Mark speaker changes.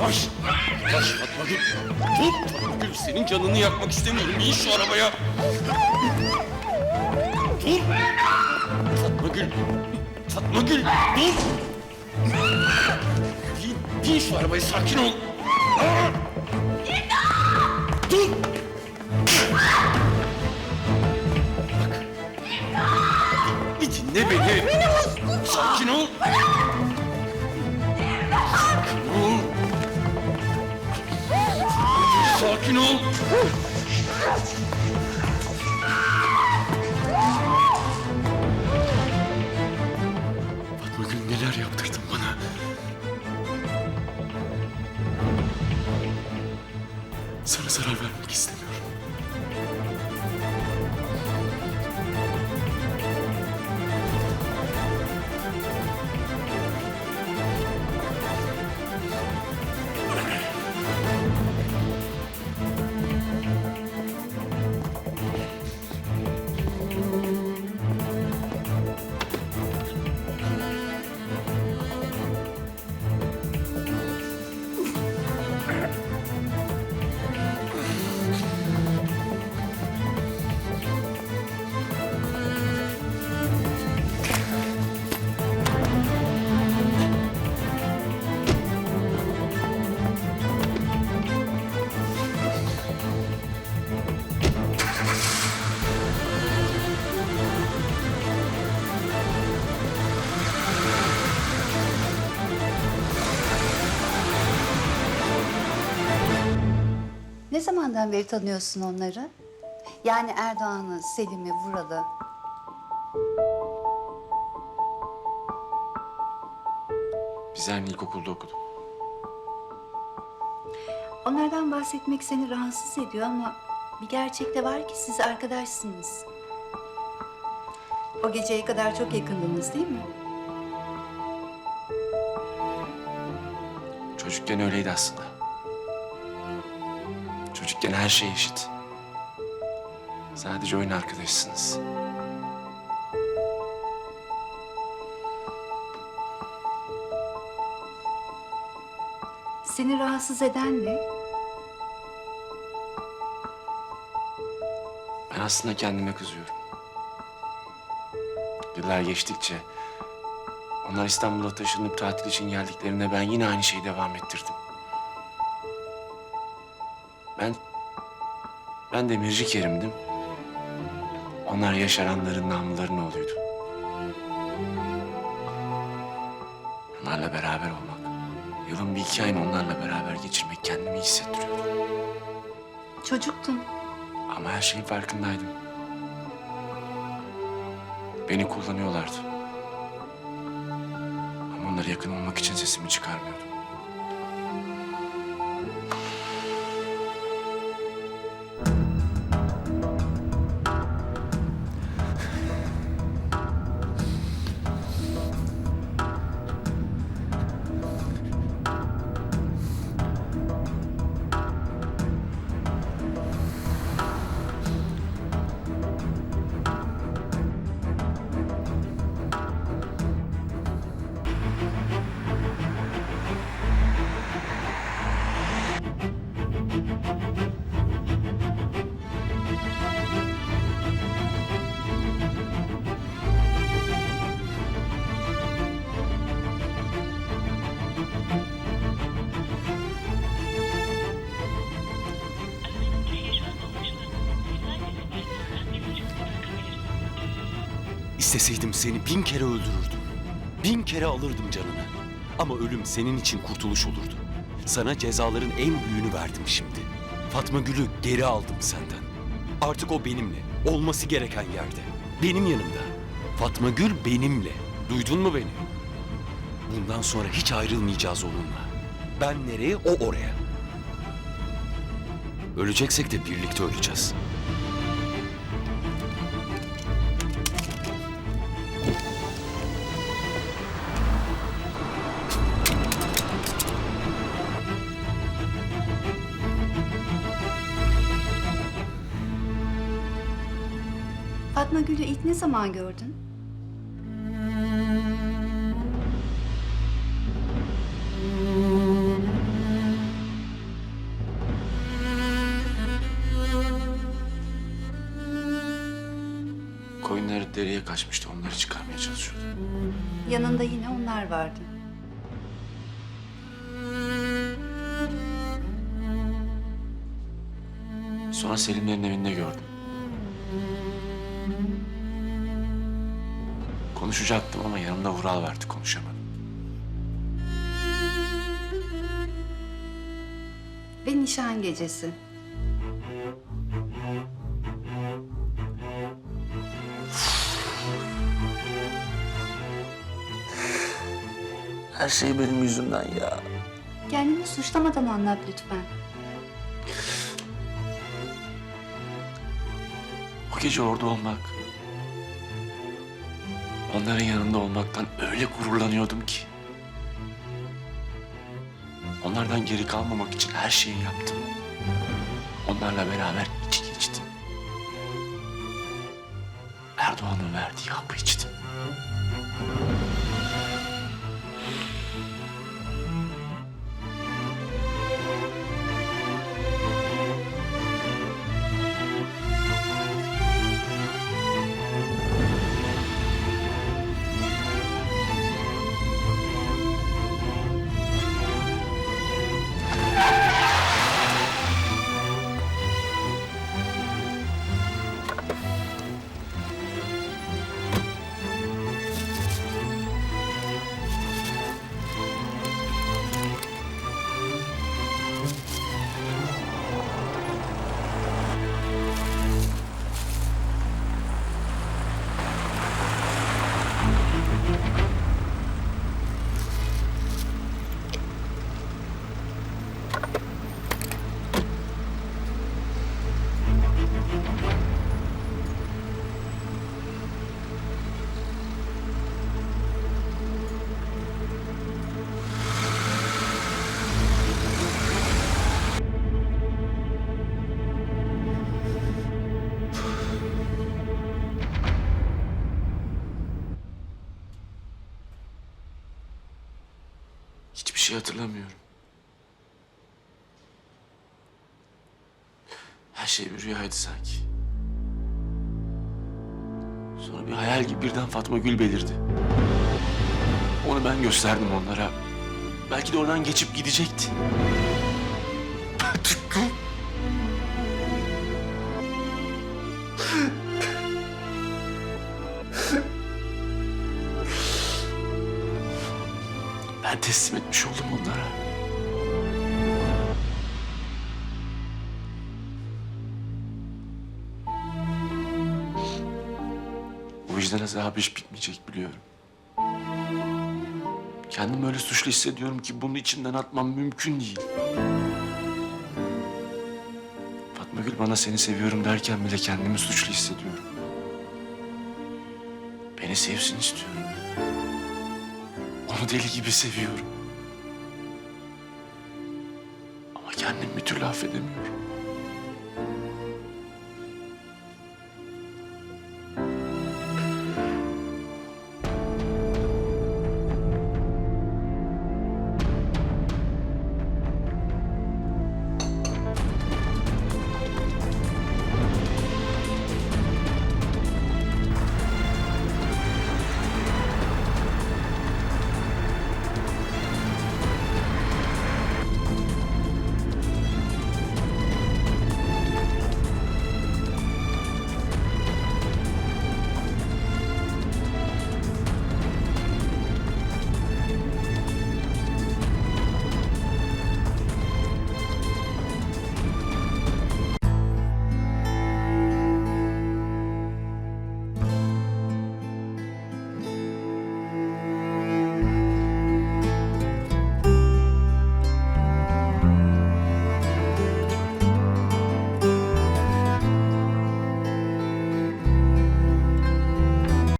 Speaker 1: Yavaş. Yavaş Fatma. Dur Fatma Gül. Senin canını yakmak istemiyorum. Bin şu arabaya. Dur. Fatma Gül. Fatma Gül. Dur. Bin, bin şu arabaya sakin ol. Aa! Dur. Bak. Bir dinle beni. Sakin ol. Sakin.
Speaker 2: Ne zamandan beri tanıyorsun onları? Yani Erdoğan'ı, Selim'i, Vural'ı.
Speaker 1: Biz aynı ilkokulda okuduk.
Speaker 2: Onlardan bahsetmek seni rahatsız ediyor ama bir gerçek de var ki siz arkadaşsınız. O geceye kadar çok yakındınız değil mi?
Speaker 1: Çocukken öyleydi aslında. Çocukken her şey eşit. Sadece oyun arkadaşsınız.
Speaker 2: Seni rahatsız eden ne?
Speaker 1: Ben aslında kendime kızıyorum. Yıllar geçtikçe onlar İstanbul'a taşınıp tatil için geldiklerinde ben yine aynı şeyi devam ettirdim. Ben ben demirci Kerim'dim. Onlar yaşaranların namluların oğluydu. Onlarla beraber olmak, yılın bir iki ayını onlarla beraber geçirmek kendimi iyi hissettiriyordu.
Speaker 2: Çocuktun.
Speaker 1: Ama her şeyin farkındaydım. Beni kullanıyorlardı. Ama onlara yakın olmak için sesimi çıkarmıyordum.
Speaker 3: İsteseydim seni bin kere öldürürdüm. Bin kere alırdım canını. Ama ölüm senin için kurtuluş olurdu. Sana cezaların en büyüğünü verdim şimdi. Fatma Gül'ü geri aldım senden. Artık o benimle. Olması gereken yerde. Benim yanımda. Fatma Gül benimle. Duydun mu beni? Bundan sonra hiç ayrılmayacağız onunla. Ben nereye, o oraya. Öleceksek de birlikte öleceğiz.
Speaker 2: Fatma Gül'ü ilk ne zaman gördün?
Speaker 1: Kaçmıştı. Onları çıkarmaya çalışıyordu.
Speaker 2: Yanında yine onlar vardı.
Speaker 1: Sonra Selimlerin evinde gördüm. Konuşacaktım ama yanımda Vural vardı konuşamadım.
Speaker 2: Ve nişan gecesi.
Speaker 1: Her şey benim yüzümden ya.
Speaker 2: Kendini suçlamadan anlat lütfen.
Speaker 1: O gece orada olmak. Onların yanında olmaktan öyle gururlanıyordum ki. Onlardan geri kalmamak için her şeyi yaptım. Onlarla beraber içki içtim. Erdoğan'ın verdiği hapı içtim. Hatırlamıyorum. Her şey bir rüyaydı sanki. Sonra bir hayal gibi birden Fatma Gül belirdi. Onu ben gösterdim onlara. Belki de oradan geçip gidecekti. Ben Ben teslim etmiş oldum onlara. Bu vicdan azabı hiç bitmeyecek biliyorum. Kendimi öyle suçlu hissediyorum ki bunu içimden atmam mümkün değil. Fatma Gül bana seni seviyorum derken bile kendimi suçlu hissediyorum. Beni sevsin istiyorum. Onu deli gibi seviyorum. Ama kendimi bir türlü affedemiyorum.